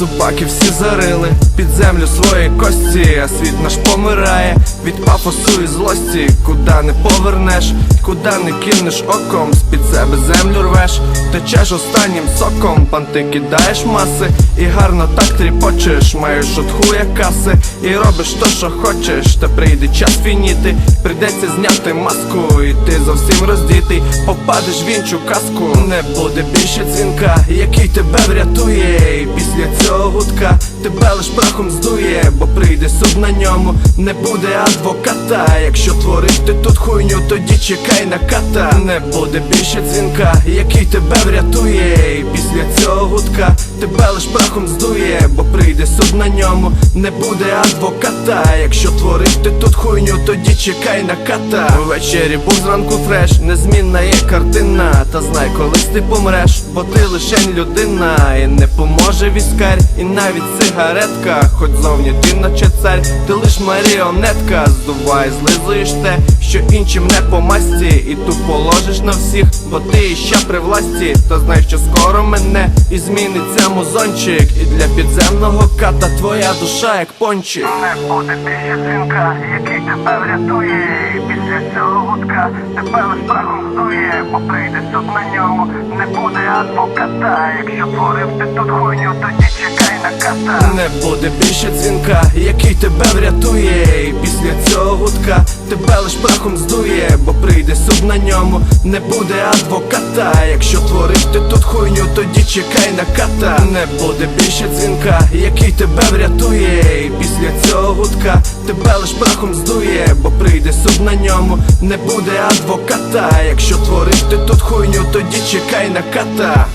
Собаки всі зарили. Під землю свої кості, а світ наш помирає від пафосу і злості, куди не повернеш, куди не кинеш оком, з-під себе землю рвеш, течеш останнім соком, панти кидаєш маси, і гарно так тріпочеш, маєш от хуя каси, і робиш то, що хочеш, та прийде час фініти, прийдеться зняти маску, і ти зовсім роздітий, попадеш в іншу казку, не буде більше дзвінка, який тебе врятує, і після цього гудка тебе лиш прахом здує, бо прийде суд на ньому, не буде адвоката. Якщо твориш ти тут хуйню, тоді чекай на ката. Не буде більше дзвінка, який тебе врятує, і після цього гудка тебе лиш прахом здує, бо прийде суд на ньому, не буде адвоката. Якщо твориш ти тут хуйню, тоді чекай на ката. Увечері був зранку фреш, незмінна є картина. Та знай, колись ти помреш, бо ти лишень людина, і не поможе віскар, і навіть сигаретка, хоч зовні ти наче царь, ти лиш маріонетка, здувай, злизуєш те, що іншим не по масті, і ту положиш на всіх, бо ти іще при власті, та знай, що скоро мене і зміниться музончик, і для підземного ката твоя душа як пончик. Не буде більше дзвінка, який тебе врятує. І після цього гудка тебе лиш прахом здує Бо прийде суд на ньому, не буде адвоката. Якщо творив ти тут хуйню, тоді чекай на ката. Не буде більше дзвінка, який тебе врятує, на ньому, не буде адвоката. Якщо творити тут хуйню, тоді чекай на ката. Не буде більше дзвінка, який тебе врятує, і після цього гудка тебе лиш прахом здує, бо прийде суд на ньому, не буде адвоката. Якщо творити тут хуйню, тоді чекай на ката.